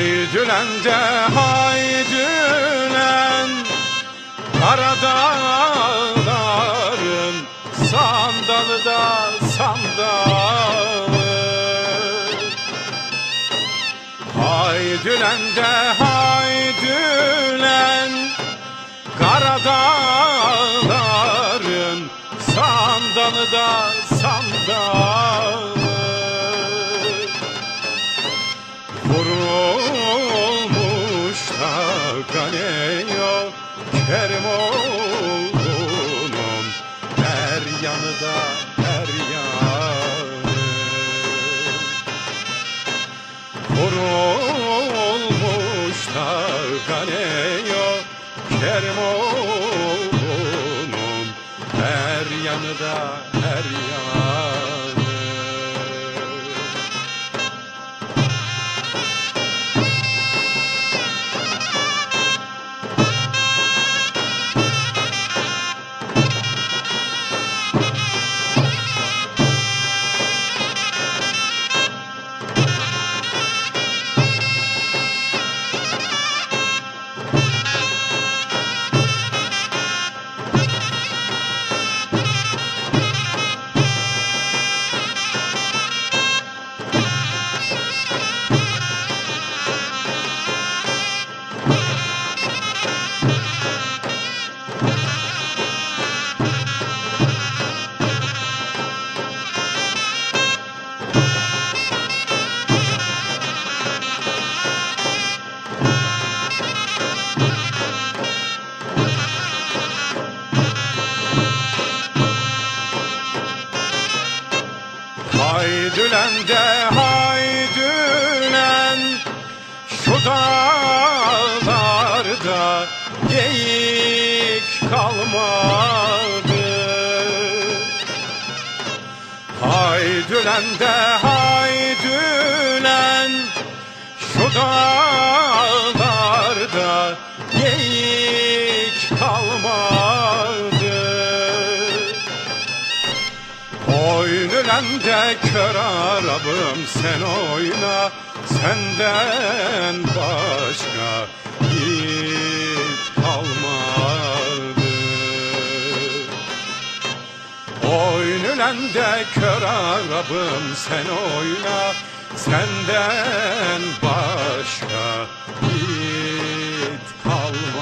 Haydülende haydülen Karadağların sandalı da sandalı. Haydülende haydülen Karadağların sandalı da sandalı da kaneyo Kerim oğlunun Her yanı da her yanı. Vurulmuş da kaneyo Kerim oğlunun Her yanı da her yanı Haydülen de haydülen Şu dağlarda geyik kalmadı. Haydülen de haydülen Şu dağlarda Oynulende kör arabım sen oyna Senden başka yiğit kalmadı. Oynulende kör arabım sen oyna Senden başka yiğit kalmadı